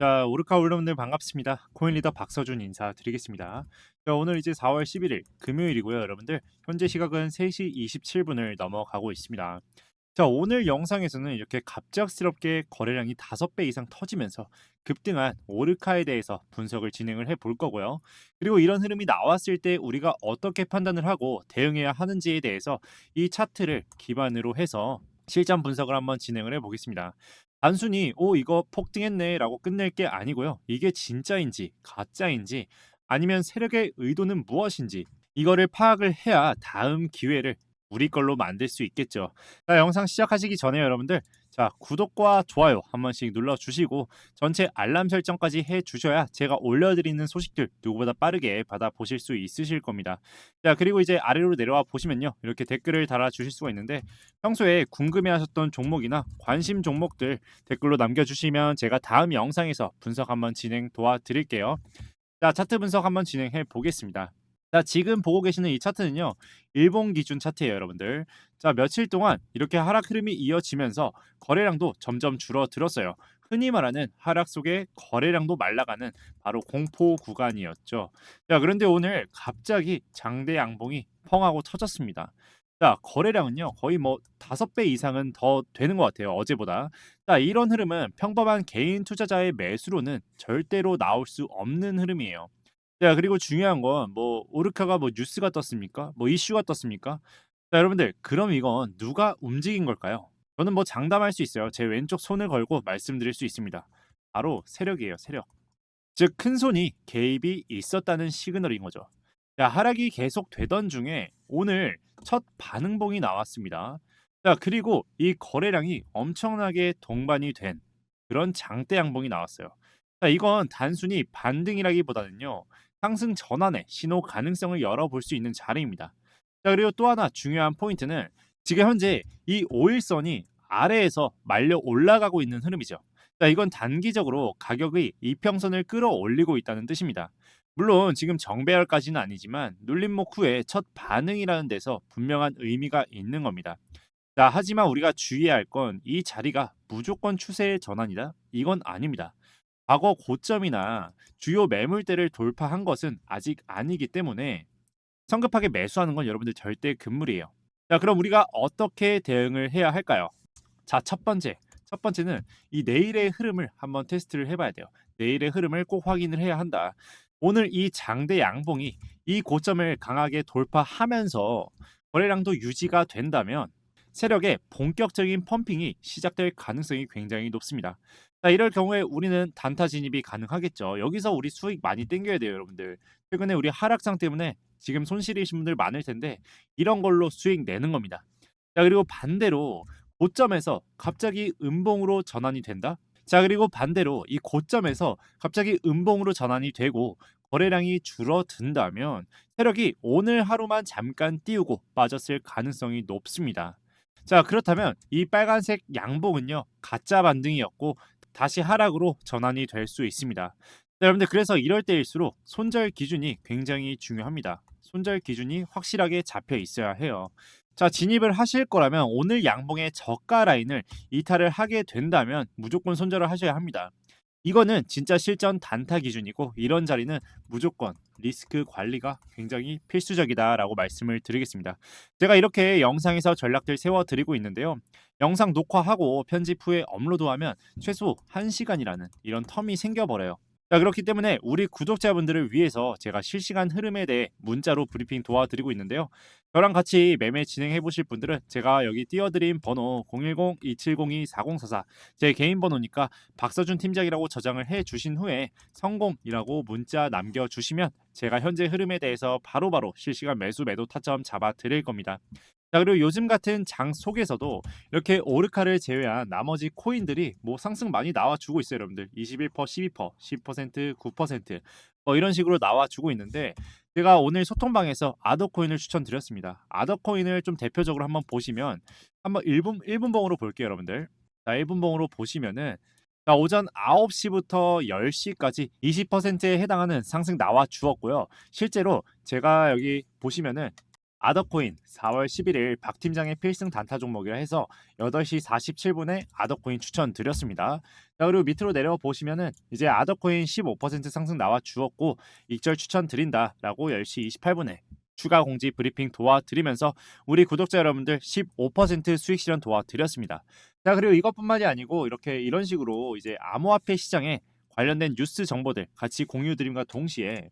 자, 오르카 올러분들 반갑습니다. 코인 리더 박서준 인사드리겠습니다. 자, 오늘 이제 4월 11일 금요일이고요, 여러분들. 현재 시각은 3시 27분을 넘어가고 있습니다. 자, 오늘 영상에서는 이렇게 갑작스럽게 거래량이 5배 이상 터지면서 급등한 오르카에 대해서 분석을 진행을 해 볼 거고요. 그리고 이런 흐름이 나왔을 때 우리가 어떻게 판단을 하고 대응해야 하는지에 대해서 이 차트를 기반으로 해서 실전 분석을 한번 진행을 해 보겠습니다. 단순히 "오 이거 폭등했네."라고 끝낼 게 아니고요. 이게 진짜인지 가짜인지 아니면 세력의 의도는 무엇인지 이거를 파악을 해야 다음 기회를 우리 걸로 만들 수 있겠죠. 자, 영상 시작하시기 전에 여러분들 자, 구독과 좋아요 한 번씩 눌러 주시고 전체 알람 설정까지 해 주셔야 제가 올려 드리는 소식들 누구보다 빠르게 받아 보실 수 있으실 겁니다. 자, 그리고 이제 아래로 내려와 보시면요. 이렇게 댓글을 달아 주실 수가 있는데 평소에 궁금해 하셨던 종목이나 관심 종목들 댓글로 남겨 주시면 제가 다음 영상에서 분석 한번 진행 도와드릴게요. 자, 차트 분석 한번 진행해 보겠습니다. 자, 지금 보고 계시는 이 차트는요. 일본 기준 차트예요, 여러분들. 자, 며칠 동안 이렇게 하락 흐름이 이어지면서 거래량도 점점 줄어들었어요. 흔히 말하는 하락 속에 거래량도 말라가는 바로 공포 구간이었죠. 자, 그런데 오늘 갑자기 장대 양봉이 펑하고 터졌습니다. 자, 거래량은요. 거의 뭐 5배 이상은 더 되는 것 같아요. 어제보다. 자, 이런 흐름은 평범한 개인 투자자의 매수로는 절대로 나올 수 없는 흐름이에요. 자, 그리고 중요한 건 뭐 오르카가 뭐 뉴스가 떴습니까? 뭐 이슈가 떴습니까? 자, 여러분들 그럼 이건 누가 움직인 걸까요? 저는 뭐 장담할 수 있어요. 제 왼쪽 손을 걸고 말씀드릴 수 있습니다. 바로 세력이에요, 세력. 즉 큰 손이 개입이 있었다는 시그널인 거죠. 자, 하락이 계속 되던 중에 오늘 첫 반응봉이 나왔습니다. 자, 그리고 이 거래량이 엄청나게 동반이 된 그런 장대 양봉이 나왔어요. 자, 이건 단순히 반등이라기보다는요. 상승 전환의 신호 가능성을 열어볼 수 있는 자리입니다. 자, 그리고 또 하나 중요한 포인트는 지금 현재 이 5일선이 아래에서 말려 올라가고 있는 흐름이죠. 자, 이건 단기적으로 가격의 이평선을 끌어올리고 있다는 뜻입니다. 물론 지금 정배열까지는 아니지만 눌림목 후에 첫 반응이라는 데서 분명한 의미가 있는 겁니다. 자, 하지만 우리가 주의해야 할 건 이 자리가 무조건 추세의 전환이다? 이건 아닙니다. 과거 고점이나 주요 매물대를 돌파한 것은 아직 아니기 때문에 성급하게 매수하는 건 여러분들 절대 금물이에요. 자, 그럼 우리가 어떻게 대응을 해야 할까요? 자, 첫 번째. 첫 번째는 이 내일의 흐름을 한번 테스트를 해봐야 돼요. 내일의 흐름을 꼭 확인을 해야 한다. 오늘 이 장대 양봉이 이 고점을 강하게 돌파하면서 거래량도 유지가 된다면 세력의 본격적인 펌핑이 시작될 가능성이 굉장히 높습니다. 자, 이럴 경우에 우리는 단타 진입이 가능하겠죠. 여기서 우리 수익 많이 땡겨야 돼요, 여러분들. 최근에 우리 하락장 때문에 지금 손실이신 분들 많을 텐데 이런 걸로 수익 내는 겁니다. 자, 그리고 반대로 고점에서 갑자기 음봉으로 전환이 된다. 자, 그리고 반대로 이 고점에서 갑자기 음봉으로 전환이 되고 거래량이 줄어든다면 세력이 오늘 하루만 잠깐 띄우고 빠졌을 가능성이 높습니다. 자, 그렇다면 이 빨간색 양봉은요, 가짜 반등이었고 다시 하락으로 전환이 될 수 있습니다. 자, 여러분들 그래서 이럴 때일수록 손절 기준이 굉장히 중요합니다. 손절 기준이 확실하게 잡혀 있어야 해요. 자, 진입을 하실 거라면 오늘 양봉의 저가 라인을 이탈을 하게 된다면 무조건 손절을 하셔야 합니다. 이거는 진짜 실전 단타 기준이고 이런 자리는 무조건 리스크 관리가 굉장히 필수적이다라고 말씀을 드리겠습니다. 제가 이렇게 영상에서 전략들 세워 드리고 있는데요. 영상 녹화하고 편집 후에 업로드하면 최소 1시간이라는 이런 텀이 생겨버려요. 자, 그렇기 때문에 우리 구독자분들을 위해서 제가 실시간 흐름에 대해 문자로 브리핑 도와드리고 있는데요. 저랑 같이 매매 진행해 보실 분들은 제가 여기 띄워드린 번호 010-2702-4044 제 개인 번호니까 박서준 팀장이라고 저장을 해 주신 후에 성공이라고 문자 남겨주시면 제가 현재 흐름에 대해서 바로바로 실시간 매수 매도 타점 잡아 드릴 겁니다. 자 그리고 요즘 같은 장 속에서도 이렇게 오르카를 제외한 나머지 코인들이 뭐 상승 많이 나와주고 있어요 여러분들. 21% 12% 10% 9%뭐 이런 식으로 나와주고 있는데 제가 오늘 소통방에서 아더코인을 추천드렸습니다. 아더코인을 좀 대표적으로 한번 보시면 한번 1분 1분봉으로 볼게요 여러분들. 자 1분봉으로 보시면은 자, 오전 9시부터 10시까지 20%에 해당하는 상승 나와 주었고요. 실제로 제가 여기 보시면은 아더코인 4월 11일 박 팀장의 필승 단타 종목이라 해서 8시 47분에 아더코인 추천드렸습니다. 자, 그리고 밑으로 내려와 보시면은 이제 아더코인 15% 상승 나와 주었고 익절 추천드린다 라고 10시 28분에 추가 공지 브리핑 도와드리면서 우리 구독자 여러분들 15% 수익 실현 도와드렸습니다. 자, 그리고 이것뿐만이 아니고 이렇게 이런 식으로 이제 암호화폐 시장에 관련된 뉴스 정보들 같이 공유 드림과 동시에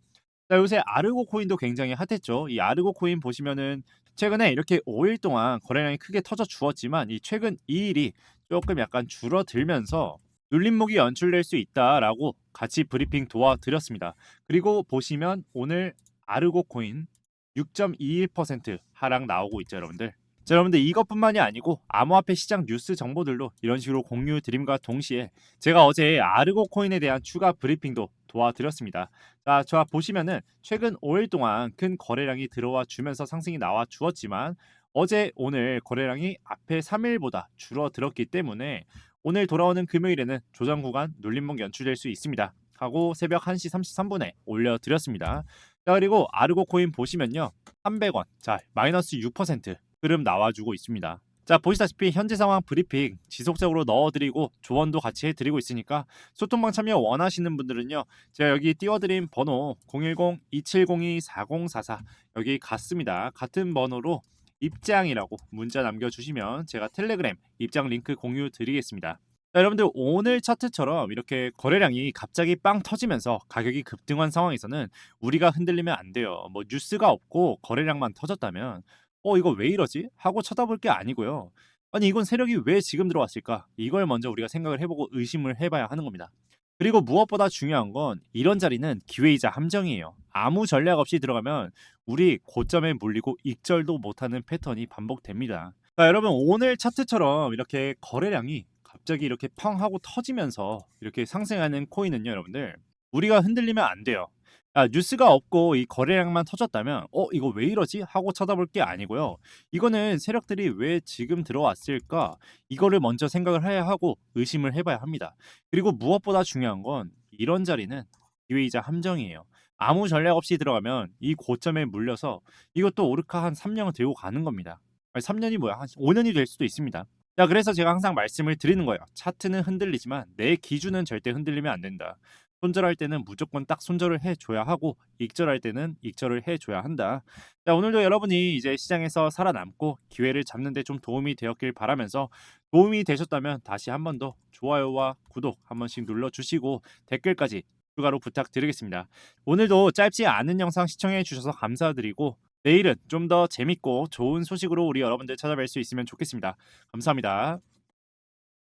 자, 요새 아르고 코인도 굉장히 핫했죠. 이 아르고 코인 보시면은 최근에 이렇게 5일 동안 거래량이 크게 터져 주었지만 이 최근 2일이 조금 약간 줄어들면서 눌림목이 연출될 수 있다라고 같이 브리핑 도와드렸습니다. 그리고 보시면 오늘 아르고 코인 6.21% 하락 나오고 있죠, 여러분들. 자, 여러분들 이것뿐만이 아니고 암호화폐 시장 뉴스 정보들도 이런 식으로 공유 드림과 동시에 제가 어제 아르고 코인에 대한 추가 브리핑도 도와드렸습니다. 자, 저 보시면은 최근 5일 동안 큰 거래량이 들어와 주면서 상승이 나와 주었지만 어제 오늘 거래량이 앞에 3일보다 줄어들었기 때문에 오늘 돌아오는 금요일에는 조정 구간 눌림목 연출될 수 있습니다. 하고 새벽 1시 33분에 올려드렸습니다. 자 그리고 아르고 코인 보시면요 300원 자 마이너스 6% 흐름 나와주고 있습니다. 자 보시다시피 현재 상황 브리핑 지속적으로 넣어드리고 조언도 같이 해드리고 있으니까 소통방 참여 원하시는 분들은요 제가 여기 띄워드린 번호 010-2702-4044 여기 같습니다. 같은 번호로 입장이라고 문자 남겨주시면 제가 텔레그램 입장 링크 공유 드리겠습니다. 자, 여러분들 오늘 차트처럼 이렇게 거래량이 갑자기 빵 터지면서 가격이 급등한 상황에서는 우리가 흔들리면 안 돼요. 뭐 뉴스가 없고 거래량만 터졌다면 어 이거 왜 이러지? 하고 쳐다볼 게 아니고요. 아니 이건 세력이 왜 지금 들어왔을까? 이걸 먼저 우리가 생각을 해보고 의심을 해봐야 하는 겁니다. 그리고 무엇보다 중요한 건 이런 자리는 기회이자 함정이에요. 아무 전략 없이 들어가면 우리 고점에 물리고 익절도 못하는 패턴이 반복됩니다. 자, 여러분 오늘 차트처럼 이렇게 거래량이 갑자기 이렇게 펑 하고 터지면서 이렇게 상승하는 코인은요, 여러분들 우리가 흔들리면 안 돼요. 아, 뉴스가 없고 이 거래량만 터졌다면 어 이거 왜 이러지 하고 쳐다볼 게 아니고요. 이거는 세력들이 왜 지금 들어왔을까 이거를 먼저 생각을 해야 하고 의심을 해봐야 합니다. 그리고 무엇보다 중요한 건 이런 자리는 기회이자 함정이에요. 아무 전략 없이 들어가면 이 고점에 물려서 이것도 오르카 한 3년을 들고 가는 겁니다. 아니, 3년이 뭐야? 한 5년이 될 수도 있습니다. 자, 그래서 제가 항상 말씀을 드리는 거예요. 차트는 흔들리지만 내 기준은 절대 흔들리면 안 된다. 손절할 때는 무조건 딱 손절을 해줘야 하고 익절할 때는 익절을 해줘야 한다. 자, 오늘도 여러분이 이제 시장에서 살아남고 기회를 잡는데 좀 도움이 되었길 바라면서 도움이 되셨다면 다시 한 번 더 좋아요와 구독 한 번씩 눌러주시고 댓글까지 추가로 부탁드리겠습니다. 오늘도 짧지 않은 영상 시청해 주셔서 감사드리고 내일은 좀 더 재밌고 좋은 소식으로 우리 여러분들 찾아뵐 수 있으면 좋겠습니다. 감사합니다.